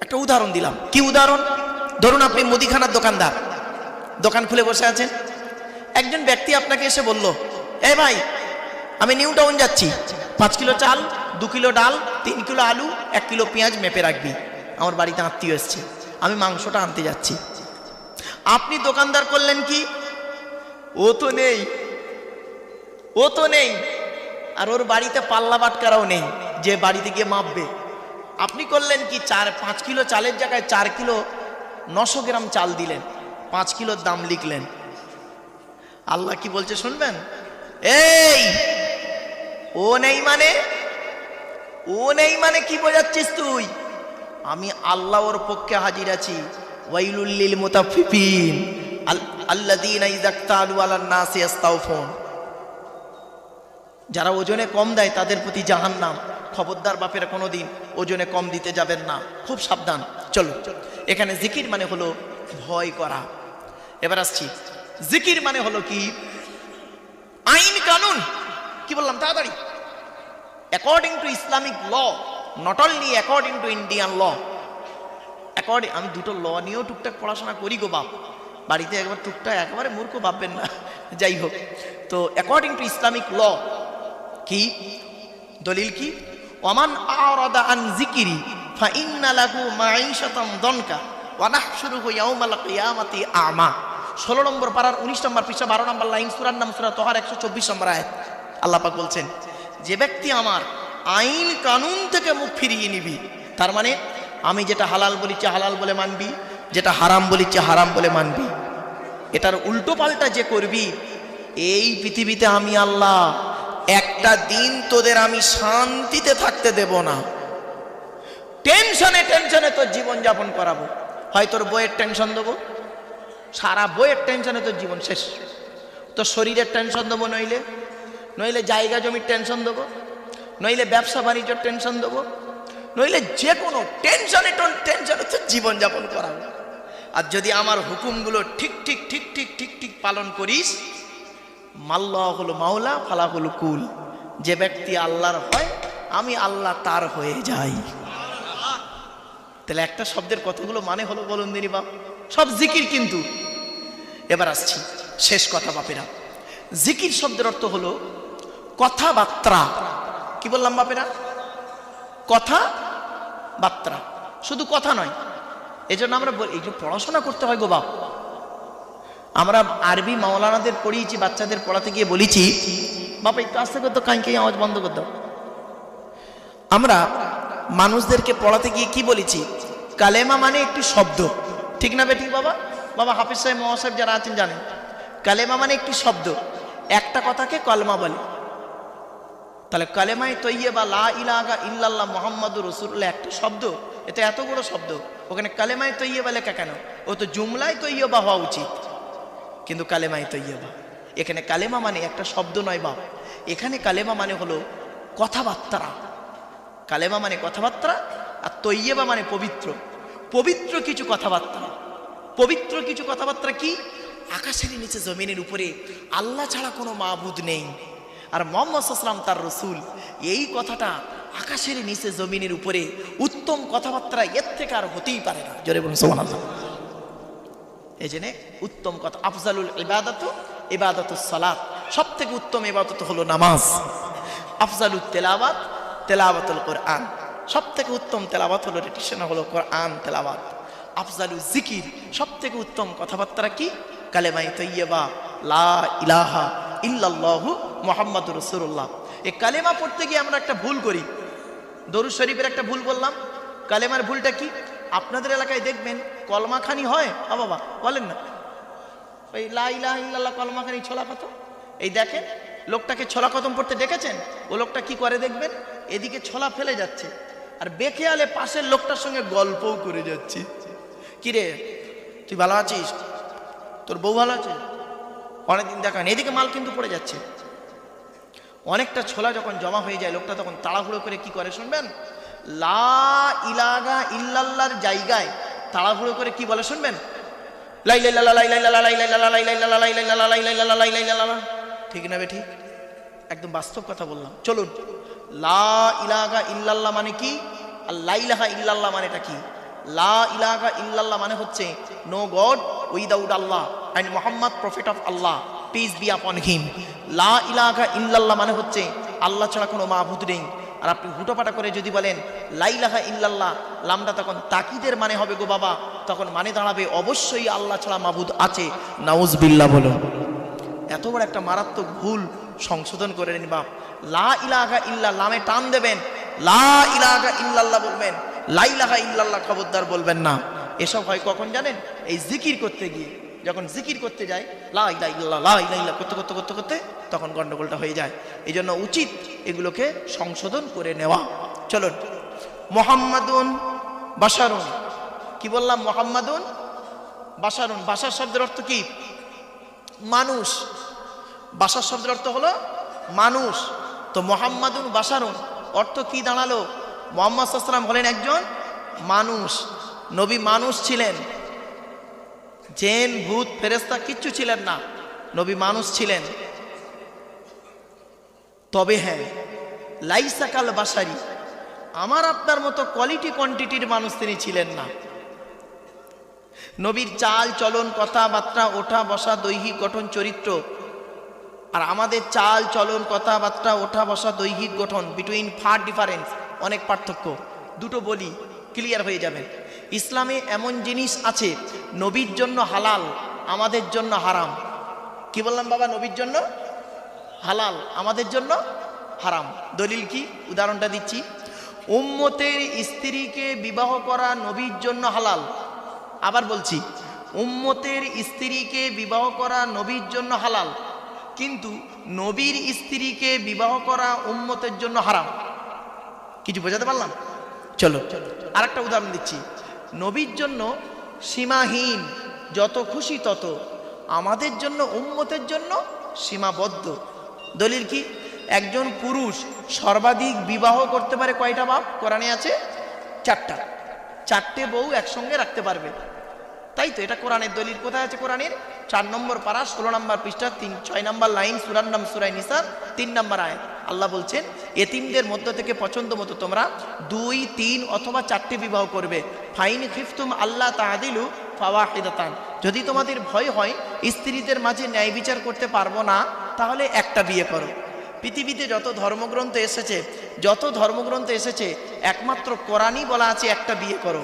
একটা উদাহরণ দিলাম। কি উদাহরণ? ধরুন আপনি মুদিখানার দোকানদার। দোকান খুলে বসে আছেন। একজন ব্যক্তি আপনাকে এসে বলল, এ ভাই, আমি নিউ টাউন যাচ্ছি। পাঁচ কিলো চাল, দু কিলো ডাল, তিন কিলো আলু, এক কিলো পেঁয়াজ মেপে রাখবি। আমার বাড়িতে আত্মীয় এসছে। আমি মাংসটা আনতে যাচ্ছি। আপনি দোকানদার করলেন কি? ও তো নেই। ও তো নেই। আর ওর বাড়িতে পাল্লা বাটকারাও নেই। যে বাড়িতে গিয়ে মাপবে। আপনি করলেন কি চার, পাঁচ কিলো চালের জায়গায় চার কিলো নশো গ্রাম চাল দিলেন, পাঁচ কিলোর দাম লিখলেন। আল্লাহ কি বলছে শুনবেন? এই, ও নেই মানে? ও নেই মানে কি বোঝাচ্ছিস তুই? আমি আল্লাহ ওর পক্ষে হাজির আছি। ওয়াইলুল্লিল মুতাফিফিন। ইস্তাউফুন যারা ওজনে কম দেয়, তাদের প্রতি জাহান্নাম। খবরদার বাপেরা কোনো দিন ওজনে কম দিতে যাবেন না। খুব সাবধান। চলো। এখানে জিকির মানে হলো ভয় করা। এবার আসছি। জিকির মানে হলো কি? আইন কানুন। কি বললাম? তাড়াতাড়ি। According to Islamic law not only according to Indian law according আমি দুটো ল নিয়েও টুকটাক পড়াশোনা করি গো বাপ। বাড়িতে একবার টুকটাক একেবারে মূর্খ ভাববেন না। যাই হোক। তো অ্যাকর্ডিং টু ইসলামিক ল কি? দলিল কি? ওমান আরাদা আন জিকিরি ফা ইন্না লাহু মাঈশাতান দনকা, ওয়া নাহশুরুহু ইয়াউমাল কিয়ামাতি আমা। 16 নম্বর পারার 19 নম্বর পৃষ্ঠা 12 নম্বর লাইন, সূরার নাম সূরা তোহার 124 নম্বর আয়াত। আল্লাহ পাক বলছেন, যে ব্যক্তি আমার আইন কানুন থেকে মুখ ফিরিয়ে নিবি, তার মানে আমি যেটা হালাল বলিছি, হালাল বলে মানবি, যেটা হারাম বলিছি, হারাম বলে মানবি। এটার উল্টো পাল্টা যে করবি, এই পৃথিবীতে আমি আল্লাহ একটা দিন তোদের আমি শান্তিতে থাকতে দেব না। টেনশনে টেনশনে তোর জীবন যাপন করাবো। হয় তোর বইয়ের টেনশন দেবো? সারা বইয়ের টেনশনে তোর জীবন শেষ। তোর শরীরের টেনশন দেবো নইলে? নইলে জায়গা জমির টেনশন দেবো? নইলে ব্যবসা বাণিজ্যর টেনশন দেবো? নইলে যে কোনো টেনশনে টেনশনে তোর জীবন যাপন করাবো। আর যদি আমার হুকুমগুলো ঠিক ঠিক ঠিক ঠিক ঠিক ঠিক পালন করিস মাল্লাহ হলো মাওলা ফালা হলো কুল। যে ব্যক্তি আল্লাহর হয়, আমি আল্লাহ তার হয়ে যাই। তাহলে একটা শব্দের কতগুলো মানে হলো বলুন দিনী বাপ, সব জিকির কিন্তু। এবার আসছি, শেষ কথা বাপেরা। জিকির শব্দের অর্থ হলো কথাবার্তা কি বললাম বাপেরা? কথা বার্তা শুধু কথা নয় এই জন্য আমরা এই পড়াশোনা করতে হয় গো বাপ। আমরা আরবি মাওলানাদের পড়িয়েছি, বাচ্চাদের পড়াতে গিয়ে বলেছি, বাবা, একটু আস্তে করতো কাঁকে আওয়াজ বন্ধ করতো আমরা মানুষদেরকে পড়াতে গিয়ে কি বলেছি? কালেমা মানে একটি শব্দ। ঠিক না বেঠিক বাবা? বাবা, হাফিজ সাহেব মোহাম্মদ সাহেব যারা আছেন জানেন। কালেমা মানে একটি শব্দ। একটা কথাকে কলমা বলে। তাহলে কালেমাই তৈয়ে বা লা ইলাগা ইল্লাল্লাহ মোহাম্মদুর রসুল্লাহ একটা শব্দ। এটা এত বড় শব্দ। ওখানে কালেমাই তৈয়ে বা লেখা কেন? ও তো জুমলাই তৈয়ে বা হওয়া উচিত। কিন্তু কালেমাই তৈয়বা। এখানে কালেমা মানে একটা শব্দ নয় বাপ। এখানে কালেমা মানে হলো কথাবার্তা। কালেমা মানে কথাবার্তা আর তৈয়বা মানে পবিত্র। পবিত্র কিছু কথাবার্তা। পবিত্র কিছু কথাবার্তা কি? আকাশের নিচে জমিনের উপরে আল্লাহ ছাড়া কোনো মাবুদ নেই। আর মোহাম্মদ সাল্লাম তার রসুল, এই কথাটা আকাশের নিচে জমিনের উপরে উত্তম কথাবার্তা এর থেকে আর হতেই পারে না। জোরে বলুন সোমান এই জন্যে উত্তম কথা, আফজালুল ইবাদত ইবাদত সালাত সব থেকে উত্তম ইবাদত হলো নামাজ। আফজালুল তেলাওয়াত, তেলাওয়াতুল কোরআন সব থেকে উত্তম তেলাওয়াত হলো রেটিশন হলো কোরআন তেলাওয়াত। আফজালুল জিকির সব থেকে উত্তম কথাবার্তা কি? কালেমাই তৈয়বা, লা ইলাহা ইল্লাল্লাহু মুহাম্মাদুর রাসূলুল্লাহ। এই কালেমা পড়তে গিয়ে আমরা একটা ভুল করি। দরুদ শরীফের একটা ভুল বললাম। কালেমার ভুলটা কি? আপনাদের এলাকায় দেখবেন কলমাখানি হয়? আ বাবা, বলেন না। ওই লা ইলাহা ইল্লাল্লাহ কলমাখানি ছোলা খতম এই দেখেন, লোকটাকে ছোলা খতম পড়তে দেখেছেন ও লোকটা কি করে দেখবেন? এদিকে ছোলা ফেলে যাচ্ছে। আর বেখেয়ালে পাশের লোকটার সঙ্গে গল্পও করে যাচ্ছে। কিরে, তুই ভালো আছিস? তোর বউ ভালো আছে? অনেকদিন দেখা। এদিকে মাল কিন্তু পড়ে যাচ্ছে। অনেকটা ছোলা যখন জমা হয়ে যায়, লোকটা তখন তাড়াহুড়ো করে কি করে শুনবেন? লা ইলাগা ইল্লাল্লার জায়গায় তাড়াহুড়ো করে কি বলে শুনবেন? ঠিক না বে ঠিক একদম বাস্তব কথা বললাম। চলুন। লা ইলাগা ইল্লাল্লাহ মানে কি? আর লাইলাহা ইল্লাল্লাহ মানেটা কি? লা ইলাহা ইল্লাল্লাহ মানে হচ্ছে no God without Allah and Muhammad prophet of Allah peace be upon him লা ইলাহা ইল্লাল্লাহ মানে হচ্ছে, আল্লাহ ছাড়া কোনো মাহবুদ নেই। আর আপনি হুটোপাটা করে যদি বলেন, লাইলাহা ইল্লাল্লাহ লামটা তখন তাকিদের মানে হবে গো বাবা, তখন মানে দাঁড়াবে অবশ্যই আল্লাহ ছাড়া মাহবুদ আছে। নাউজ বিল্লাহ বলো এত বড় একটা মারাত্মক ভুল সংশোধন করে নিন বাপ। লা ইলাহা ইল্লা লামে টান দেবেন। লা ইলাহা ইল্লাল্লাহ বলবেন। লাইলাহা ইল্লাল্লাহ খবরদার বলবেন না। এসব হয় কখন জানেন? এই জিকির করতে গিয়ে। যখন জিকির করতে যায়, লা ইলাহা ইল্লাল্লাহ, লা ইলাহা ইল্লাল্লাহ করতে করতে করতে করতে, তখন গন্ডগোলটা হয়ে যায়। এই জন্য উচিত এগুলোকে সংশোধন করে নেওয়া। চলুন। মোহাম্মদুন বাসারুন কি বললাম? মোহাম্মদুন বাসারুন বাসার শব্দের অর্থ কি? মানুষ। বাসার শব্দের অর্থ হলো মানুষ। তো মোহাম্মদুন বাসারুন অর্থ কি দাঁড়াল? মোহাম্মদ সাল্লাম হলেন একজন মানুষ। নবী মানুষ ছিলেন। জেন, ভূত ফেরেস্তা কিচ্ছু ছিলেন না। নবী মানুষ ছিলেন। তবে হ্যাঁ লাইসাকাল বাসারি, আমার আপনার মতো কোয়ালিটি কোয়ান্টিটির মানুষ তিনি ছিলেন না। নবীর চাল, চলন, কথাবার্তা, ওঠা, বসা, দৈহিক গঠন, চরিত্র, আর আমাদের চাল, চলন, কথাবার্তা, ওঠা, বসা, দৈহিক গঠন বিটুইন ফার ডিফারেন্স অনেক পার্থক্য। দুটো বলি ক্লিয়ার হয়ে যাবে। ইসলামে এমন জিনিস আছে, নবীর জন্য হালাল, আমাদের জন্য হারাম। কি বললাম বাবা, নবীর জন্য? হালাল, আমাদের জন্য হারাম। দলিল কি? উদাহরণটা দিচ্ছি। উম্মতের স্ত্রীকে বিবাহ করা নবীর জন্য হালাল। আবার বলছি, উম্মতের স্ত্রীকে বিবাহ করা নবীর জন্য হালাল। কিন্তু নবীর স্ত্রীকে বিবাহ করা উম্মতের জন্য হারাম। কিছু বোঝাতে পারলাম? চলো আর একটা উদাহরণ দিচ্ছি। নবীর জন্য সীমাহীন, যত খুশি তত। আমাদের জন্য, উম্মতের জন্য সীমাবদ্ধ। দলিল কি? একজন পুরুষ সর্বাধিক বিবাহ করতে পারে কয়টা বাপ? কোরআনে আছে চারটা। চারটে বউ একসঙ্গে রাখতে পারবে। তাই তো, এটা কোরআনের দলিল। কোথায় আছে কোরআনের? চার নম্বর পারা, ষোলো নম্বর পৃষ্ঠা, তিন, ছয় নম্বর লাইন সুরান নাম সুরাই নিসার, তিন নম্বর আয় আল্লাহ বলছেন, এতিমদের মধ্য থেকে পছন্দ মতো তোমরা দুই, তিন অথবা চারটে বিবাহ করবে। ফাইন খিফতুম আল্লাহ তাহাদিলু ফাওয়াহিদাতান। যদি তোমাদের ভয় হয়, স্ত্রীদের মাঝে ন্যায় বিচার করতে পারব না তাহলে একটা বিয়ে করো। পৃথিবীতে যত ধর্মগ্রন্থ এসেছে, যত ধর্মগ্রন্থ এসেছে, একমাত্র কোরআনই বলা আছে একটা বিয়ে করো।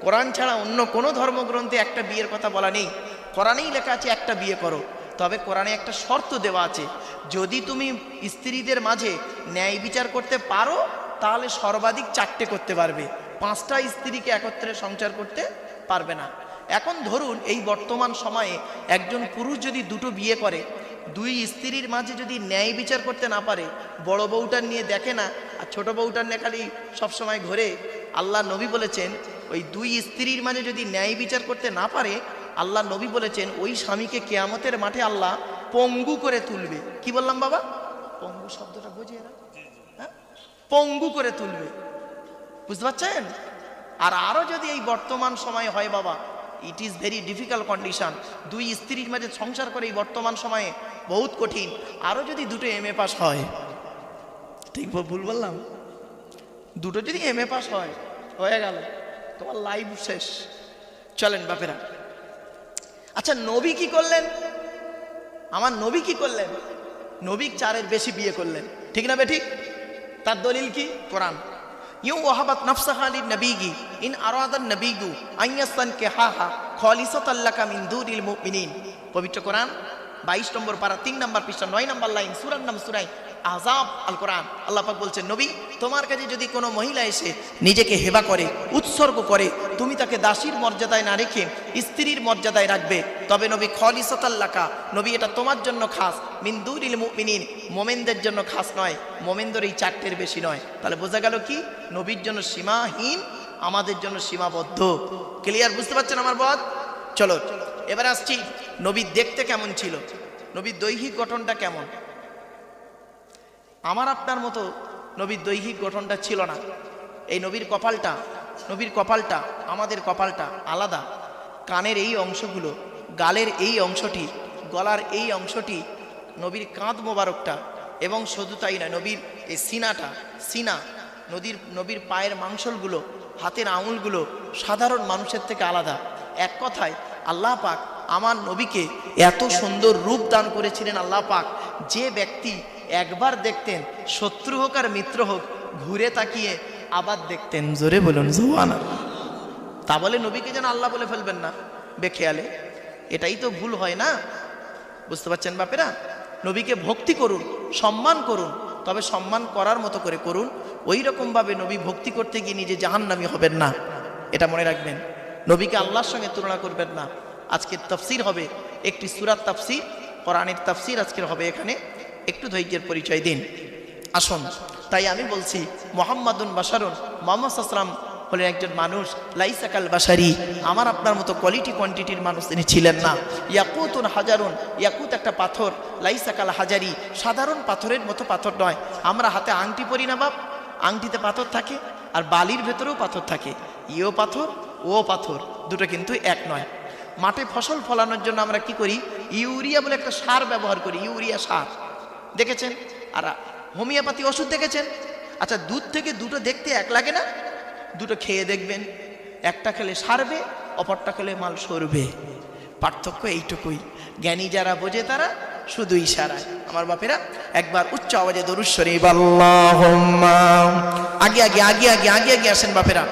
কোরআন ছাড়া অন্য কোনো ধর্মগ্রন্থে একটা বিয়ের কথা বলা নেই। কোরআনেই লেখা আছে একটা বিয়ে করো। তবে কোরআনে একটা শর্ত দেওয়া আছে, যদি তুমি স্ত্রীদের মাঝে ন্যায় বিচার করতে পারো, তাহলে সর্বাধিক চারটে করতে পারবে। পাঁচটা স্ত্রীকে একত্রে সংসার করতে পারবে না। এখন ধরুন এই বর্তমান সময়ে একজন পুরুষ যদি দুটো বিয়ে করে দুই স্ত্রীর মাঝে যদি ন্যায় বিচার করতে না পারে, বড় বউটার নিয়ে দেখে না, আর ছোট বউটার নিয়ে খালি সবসময় ঘোরে, আল্লাহ নবী বলেছেন, ওই দুই স্ত্রীর মাঝে যদি ন্যায় বিচার করতে না পারে, আল্লাহ নবী বলেছেন, ওই স্বামীকে কেয়ামতের মাঠে আল্লাহ পঙ্গু করে তুলবে। কি বললাম বাবা? পঙ্গু শব্দটা বোঝে এরা হ্যাঁ? পঙ্গু করে তুলবে। বুঝতে পারছেন? আর আরও যদি এই বর্তমান সময় হয় বাবা it is very difficult condition দুই স্ত্রীর মাঝে সংসার করে এই বর্তমান সময়ে বহুত কঠিন। আরও যদি দুটো এম এ পাস হয়, ঠিক ভুল বললাম? দুটো যদি এম এ পাস হয়, হয়ে গেল। তোমার লাইফ শেষ। চলেন বাপেরা। আচ্ছা নবী কি করলেন? আমার নবী কি করলেন? নবী চারের বেশি বিয়ে করলেন। ঠিক না বে ঠিক? তার দলিল কি? কোরআন। ইউ ওহাবাত নফসাহা নবীগি ইন আরাদান নবীগু আইয়াসান কে হা হা খালিসাতাল লাকা মিন দুরিল মুমিনিন। পবিত্র কোরআন 22 নম্বর পারা 3 নম্বর পৃষ্ঠা 9 নম্বর লাইন, সূরার নাম সূরাই আযাব আল কোরআন। আল্লাহ পাক বলছেন, নবী, তোমার কাছে যদি কোনো মহিলা এসে নিজেকে হেবা করে, উৎসর্গ করে, তুমি তাকে দাসীর মর্যাদায় না রেখে স্ত্রীর মর্যাদায় রাখবে, তবে নবী খলিসতাল্লাকা নবী এটা তোমার জন্য খাস। মিন্দুরিল মুমিনিন, মোমেনদের জন্য খাস নয়, মোমেনদের এই চারটের বেশি নয়। তাহলে বোঝা গেল কি? নবীর জন্য সীমাহীন, আমাদের জন্য সীমাবদ্ধ। ক্লিয়ার বুঝতে পারছেন আমার বদ চলো, এবার আসছি, নবী দেখতে কেমন ছিল? নবীর দৈহিক গঠনটা কেমন? আমার আপনার মতো নবীর দৈহিক গঠনটা ছিল না। এই নবীর কপালটা নবীর কপালটা, আমাদের কপালটা আলাদা। কানের এই অংশগুলো, গালের এই অংশটি, গলার এই অংশটি নবীর কাঁধ মোবারকটা এবং শুধু তাই নয়, নবীর এই সিনাটা, সিনা, নদীর, নবীর পায়ের মাংসলগুলো, হাতের আঙুলগুলো সাধারণ মানুষের থেকে আলাদা। এক কথায়, আল্লাহ পাক আমার নবীকে এত সুন্দর রূপ দান করেছিলেন আল্লাহ পাক, যে ব্যক্তি একবার দেখতেন, শত্রু হোক আর মিত্র হোক, ঘুরে তাকিয়ে আবার দেখতেন। জোরে বলুন জোয়ানা তা বলে নবীকে যেন আল্লাহ বলে ফেলবেন না। বেখেয়ালে, এটাই তো ভুল হয় না? বুঝতে পারছেন বাপেরা? নবীকে ভক্তি করুন, সম্মান করুন, তবে সম্মান করার মতো করে করুন। ওই রকমভাবে নবী ভক্তি করতে গিয়ে নিজে জাহান্নামি হবেন না। এটা মনে রাখবেন, নবীকে আল্লাহর সঙ্গে তুলনা করবেন না। আজকের তফসির হবে একটি সুরাত তাফসির, কোরআনের তাফসির আজকের হবে এখানে। একটু ধৈর্যের পরিচয় দিন। আসুন, তাই আমি বলছি, মোহাম্মদুন বাসারুন মোহাম্মদ আসলাম হলেন একজন মানুষ, লাইসাকাল বাসারি আমার আপনার মতো কোয়ালিটি কোয়ান্টিটির মানুষ তিনি ছিলেন না। ইয়াকুতুন হাজারুন, ইয়াকুত একটা পাথর, লাইসাকাল হাজারি। সাধারণ পাথরের মতো পাথর নয়। আমরা হাতে আংটি পরি না বাপ। আংটিতে পাথর থাকে, আর বালির ভেতরেও পাথর থাকে। ইও পাথর, ও পাথর, দুটো কিন্তু এক নয়। মাঠে ফসল ফলানোর জন্য আমরা কি করি? ইউরিয়া বলে একটা সার ব্যবহার করি, ইউরিয়া সার। দেখেছেন? আর হোমিওপ্যাথি ওষুধ দেখেছেন? আচ্ছা দুধ থেকে দুটো দেখতে এক লাগে না? দুটো খেয়ে দেখবেন। একটা খেলে সারবে, অপরটা খেলে মাল সরবে। পার্থক্য এইটুকুই। জ্ঞানী যারা বোঝে তারা শুধু ইশারায় আমার বাপেরা, একবার উচ্চ আওয়াজে আল্লাহুম্মা। আগে আগে আগে আগে আগে আগে আসেন বাপেরা।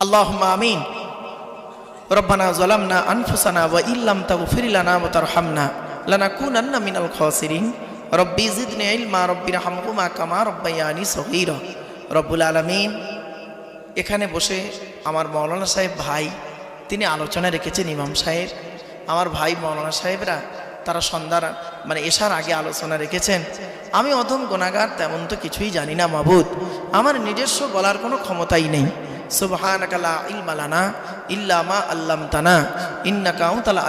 اللهم آمين ربنا ظلمنا أنفسنا وإن لم تغفر لنا وترحمنا لنكونن من الخاسرين ربي زدني علما ربي ارحمهما كما ربياني صغيرا رب العالمين এখানে বসে আমার মৌলানা সাহেব ভাই তিনি আলোচনা রেখেছেন ইমাম সাহেব আমার ভাই মৌলানা সাহেবরা তারা সন্ধ্যার মানে এসার আগে আলোচনা রেখেছেন আমি অধম গোনাগার তেমন তো কিছুই জানি না মাবুদ আমার নিজস্ব বলার কোনো ক্ষমতাই নেই সুবহানাকা লা ইলমা লানা ইল্লা মা আল্লামতানা ইন্নাকা আনতাল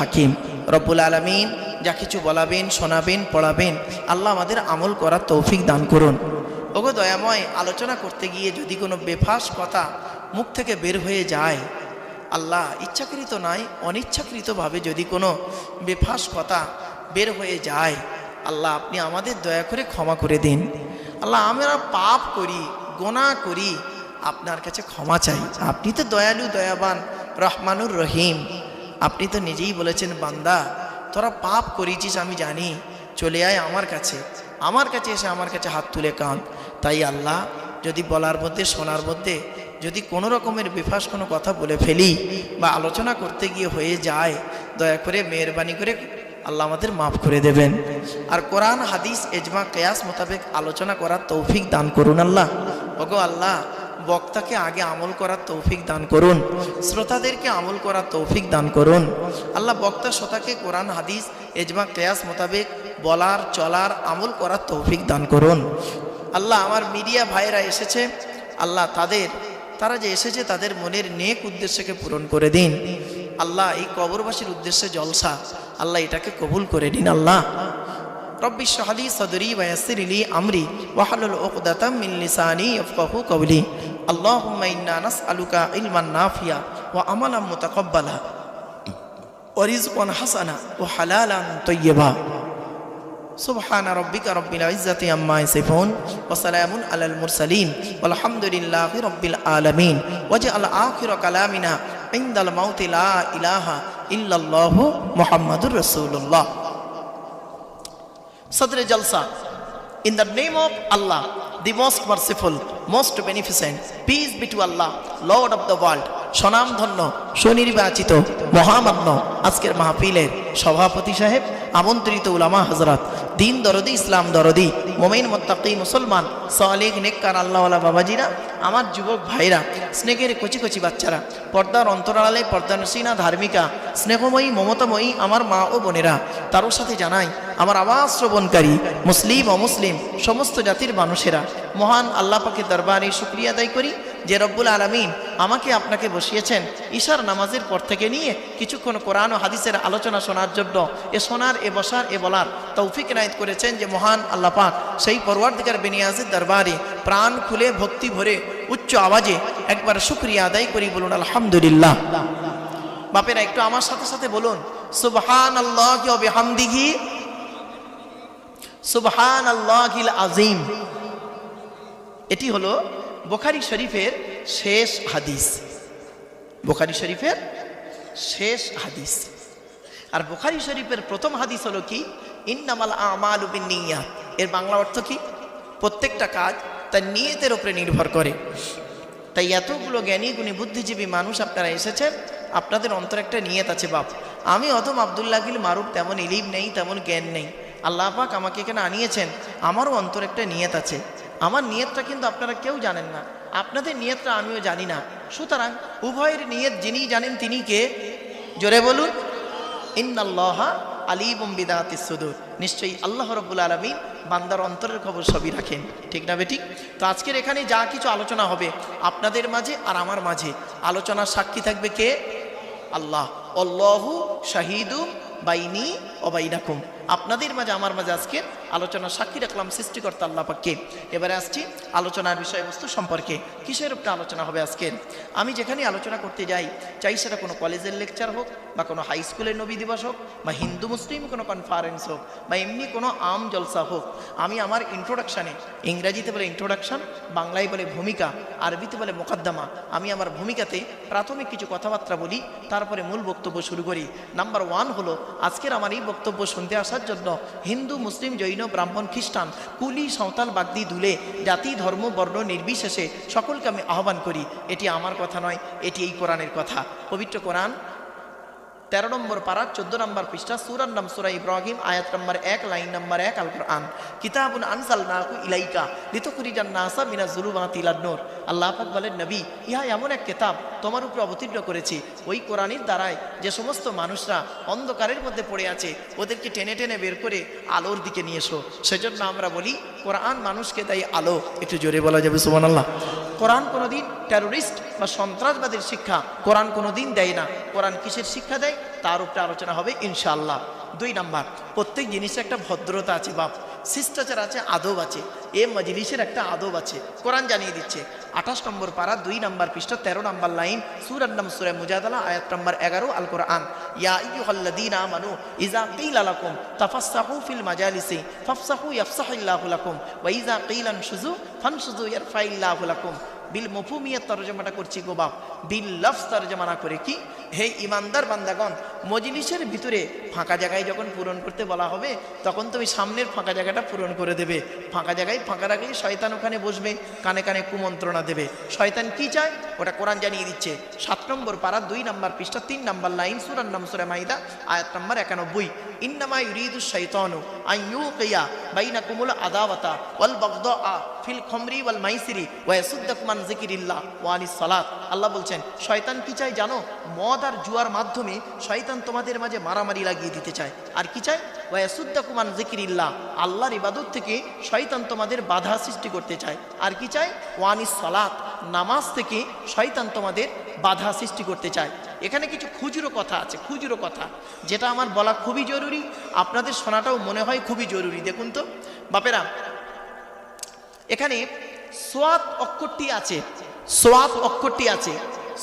হাকিম। রব্বুল আলামিন, যা কিছু বলাবেন, শোনাবেন, পড়াবেন, আল্লাহ আমাদের আমল করার তৌফিক দান করুন। ওগো দয়াময়, আলোচনা করতে গিয়ে যদি কোনো বেফাস কথা মুখ থেকে বের হয়ে যায়, আল্লাহ ইচ্ছাকৃত নয়, অনিচ্ছাকৃতভাবে যদি কোনো বেফাস কথা বের হয়ে যায়, আল্লাহ আপনি আমাদের দয়া করে ক্ষমা করে দিন। আল্লাহ আমরা পাপ করি গোনা করি আপনার কাছে ক্ষমা চাই। আপনি তো দয়ালু, দয়াবান, রহমানুর রহিম। আপনি তো নিজেই বলেছেন, বান্দা, তোরা পাপ করেছিস, আমি জানি। চলে আয় আমার কাছে। আমার কাছে এসে আমার কাছে হাত তুলে কান তাই আল্লাহ, যদি বলার মধ্যে, শোনার মধ্যে, যদি কোনো রকমের বেফাস কোনো কথা বলে ফেলি বা আলোচনা করতে গিয়ে হয়ে যায়, দয়া করে মেহরবানি করে আল্লাহ আমাদের মাফ করে দেবেন। আর কোরআন, হাদিস, এজমা, কেয়াস মোতাবেক আলোচনা করার তৌফিক দান করুন আল্লাহ। ওগো আল্লাহ বক্তাকে আগে আমল করার তৌফিক দান করুন, শ্রোতাদেরকে আমল করার তৌফিক দান করুন। আল্লাহ বক্তা, শ্রোতাকে কোরআন, হাদিস, এজমা কেয়াস মোতাবেক বলার, চলার, আমল করার তৌফিক দান করুন। আল্লাহ আমার মিডিয়া ভাইরা এসেছে, আল্লাহ তাদের, তারা যে এসেছে তাদের মনের নেক উদ্দেশ্যকে পূরণ করে দিন। আল্লাহ এই কবরবাসীর উদ্দেশ্যে জলসা, আল্লাহ এটাকে কবুল করে দিন আল্লাহ। رب اشرح لي صدري ويسر لي أمري واحلل عقدة من لساني يفقهوا قولي. اللهم إنا نسألك علما نافعا وعملا متقبلا. ورزقا حسنا وحلالا طيبا. سبحان ربك رب العزة عما يصفون وسلام على المرسلين والحمد لله رب العالمين. وجعل آخر كلامنا عند الموت لا إله إلا الله محمد رسول الله. Sadr Jalsa in the name of Allah the most merciful most beneficent peace be to Allah Lord of the world স্বনামধন্য, সুনির্বাচিত, মহামান্য আজকের মাহফিলের সভাপতি সাহেব, আমন্ত্রিত উলামা হজরত দিন দরদি, ইসলাম দরদি, মোমেন মোত্তাকি, মুসলমান সালেক নেককার, আল্লাহওয়ালা বাবাজিরা, আমার যুবক ভাইরা, স্নেহের কচি কচি বাচ্চারা, পর্দার অন্তরালে পর্দানসীনা ধার্মিকা, স্নেহময়ী, মমতাময়ী আমার মা ও বোনেরা, তারও সাথে জানাই, আমার আওয়াজ শ্রবণকারী, মুসলিম, অমুসলিম, সমস্ত জাতির মানুষেরা, মহান আল্লাহ পাকে দরবারে শুক্রিয়া আদায় করি যে রব্বুল আলমিন আমাকে আপনাকে বসিয়েছেন ঈশার নামাজের পর থেকে নিয়ে কিছুক্ষণ কোরআন ও হাদিসের আলোচনা শোনার জন্য এ শোনার এ বসার, এ বলার তৌফিক নায়ত করেছেন যে মহান আল্লাহ পাক। সেই পরওয়ার্দিকার বেনিয়াজের দরবারে প্রাণ খুলে ভক্তি ভরে উচ্চ আওয়াজে একবার শুক্রিয়া আদায় করি বলুন, আলহামদুলিল্লাহ। বাপেরা, একটু আমার সাথে সাথে বলুন সুবহান আল্লাহ সুবহান আল্লাহিল আজিম এটি হলো বোখারি শরীফের শেষ হাদিস। বোখারি শরীফের শেষ হাদিস। আর বোখারি শরীফের প্রথম হাদিস হলো কি? ইন্নামাল আমাল উবিন নিয়া এর বাংলা অর্থ কি? প্রত্যেকটা কাজ তার নিয়তের ওপরে নির্ভর করে। তাই এতগুলো জ্ঞানী গুণী বুদ্ধিজীবী মানুষ আপনারা এসেছেন, আপনাদের অন্তর একটা নিয়ত আছে, বাপ। আমি অতম আবদুল্লাহিল মারুফ তেমন ইলিম নেই, তেমন জ্ঞান নেই। আল্লাহ পাক আমাকে এখানে আনিয়েছেন, আমারও অন্তর একটা নিয়ত আছে। আমার নিয়তটা কিন্তু আপনারা কেউ জানেন না। আপনাদের নিয়তটা আমিও জানি না। সুতরাং উভয়ের নিয়ত যিনি জানেন তিনি কে? জোরে বলুন। ইন্নাল্লাহ আলিবুম বিদাহাতি সুদূর। নিশ্চয়ই আল্লাহ রব্বুল আলমিন বান্দার অন্তরের খবর সবই রাখেন। ঠিক না বেঠিক? তো আজকের এখানে যা কিছু আলোচনা হবে আপনাদের মাঝে আর আমার মাঝে। আলোচনার সাক্ষী থাকবে কে? আল্লাহ। অল্লাহু শাহিদু বাইনি অবাইনাকুম আপনাদের মাঝে, আমার মাঝে আজকে আলোচনা সাক্ষী রাখলাম সৃষ্টিকর্তা আল্লাহ পাককে। এবারে আসছি আলোচনার বিষয়বস্তু সম্পর্কে। কিসের উপরে আলোচনা হবে আজকে? আমি যেখানে আলোচনা করতে যাই, চাই সেটা কোনো কলেজের লেকচার হোক, বা কোনো হাই স্কুলের নবী দিবস হোক, বা হিন্দু, মুসলিম কোনো কনফারেন্স হোক, বা এমনি কোনো আম জলসা হোক। আমি আমার ইন্ট্রোডাকশানে ইংরাজিতে বলে ইন্ট্রোডাকশান বাংলায় বলে ভূমিকা, আরবিতে বলে মোকদ্দমা। আমি আমার ভূমিকাতে প্রাথমিক কিছু কথাবার্তা বলি, তারপরে মূল বক্তব্য শুরু করি। নাম্বার ওয়ান হলো, আজকের আমার এই বক্তব্য শুনতে আসার জন্য হিন্দু, মুসলিম, জৈন, ব্রাহ্মণ, খ্রিস্টান, কুলি, সাঁওতাল, বাগদি দুলে জাতি, ধর্ম, বর্ণ, নির্বিশেষে সকলকে আমি আহ্বান করি, এটি আমার কথা নয়, এটি এই কোরআনের কথা। পবিত্র কোরআন তেরো নম্বর পারা, চোদ্দ নম্বর পৃষ্ঠা, সুরার নাম সুরা ইব্রাহিম, আয়াত নম্বর এক, লাইন নম্বর এক আল কোরআন কিতাবুন আনসাল নাকু ইলাইকা, লিতুখরিজান নাসা মিনা জুলুমাতি ইলান-নূর আল্লাহ পাক বলেন, নবী, ইহা এমন এক কিতাব তোমার উপরে অবতীর্ণ করেছি। ওই কোরআনের দ্বারায় যে সমস্ত মানুষরা অন্ধকারের মধ্যে পড়ে আছে, ওদেরকে টেনে টেনে বের করে আলোর দিকে নিয়ে এসো। সেজন্য আমরা বলি, কোরআন মানুষকে তাই আলো। একটু জোরে বলা যাবে, সুবহানাল্লাহ। কোরআন কোনোদিন টেরোরিস্ট বা সন্ত্রাসবাদের শিক্ষা কোরআন কোনোদিন দেয় না। কোরআন কিসের শিক্ষা দেয়? তার উপরে আলোচনা হবে ইনশাআল্লাহ। দুই নাম্বার, প্রত্যেক জিনিসে একটা ভদ্রতা আছে বাপ। শিষ্টাচার আছে, আদব আছে। এ মজলিসের একটা আদব আছে। কোরআন জানিয়ে দিচ্ছে। আঠাশ নম্বর পারা, দুই নম্বর পৃষ্ঠ, তেরো নম্বর লাইন সুরার নাম সুরে মুজাদালা, আয়াত নম্বর এগারো আল কোরআন ইয়া ইয়ুহাল্লাযীনা আমানু ইজা কিল আলাকুম তাফাসসাহু ফিল মাজালিসি, ফাফসাহু ইয়াফসাহিল্লাহু লাকুম, ওয়া ইজা কিলান শুজু ফানশুজু ইয়ারফাইল্লাহু লাকুম। বিল মুফুমিয়াত তরজমাটা করছি গো বাপ, বিল লফস তরজমানা করে কি? হে ইমানদার বান্দাগণ, মজলিসের ভিতরে ফাঁকা জায়গায় যখন পূরণ করতে বলা হবে, তখন তুমি সামনের ফাঁকা জায়গাটা পূরণ করে দেবে। ফাঁকা জায়গায় ফাঁকা রাখলে শয়তান ওখানে বসবে, কানে কানে কুমন্ত্রণা দেবে। শয়তান কি চায়? ওটা কোরআন জানিয়ে দিচ্ছে। সাত নম্বর পাড়া দুই নম্বর পৃষ্ঠা, তিন নম্বর লাইন সুরার নাম, সুরে মাইদা, আয়াত নম্বর একানব্বই। ইন্নামা ইউরিদু শৈতানু আইয়ু কিয়া বাইনা কুমুল আদাওয়াতা ওয়াল বাগদা ফিল খমরি ওয়াল মাইসিরি ওয়া ইয়াসুদ্দাকুম আন যিকিরিল্লাহ ওয়া আনিস সালাত আল্লাহ বলছেন শয়তান কি চায় জানো? মদ আর জুয়ার মাধ্যমে শয়তান তোমাদের মাঝে মারামারি লাগিয়ে দিতে চায়। আর কি চায়? ওয়া ইয়াসুদ্দাকুম আন যিকিরিল্লাহ, আল্লাহর ইবাদত থেকে শয়তান তোমাদের বাধা সৃষ্টি করতে চায়। আর কি চায়? ওয়া আনিস সালাত, নামাজ থেকে শয়তান তোমাদের বাধা সৃষ্টি করতে চায়। এখানে কিছু খুচরো কথা আছে, খুচরো কথা। যেটা আমার বলা খুবই জরুরি, আপনাদের শোনাটাও মনে হয় খুবই জরুরি, দেখুন তো। বাপেরা, এখানে সোয়াদ অক্ষরটি আছে সোয়াদ অক্ষরটি আছে।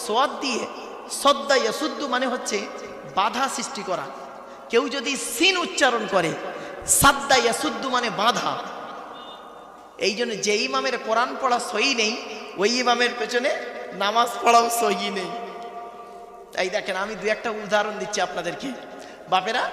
সোয়াদ দিয়ে সদ্দা ইয়াসুদ্দু মানে হচ্ছে বাধা সৃষ্টি করা। কেউ যদি সিন উচ্চারণ করে, সাদ্দা ইয়াসুদ্দু মানে বাধা। এই জন্য যে ইমামের কোরআন পড়া সহি নেই, ওই ইমামের পেছনে নামাজ পড়াও সহি নেই। তাই দেখেন আমি দু একটা উদাহরণ দিচ্ছি আপনাদেরকে। বাপেরা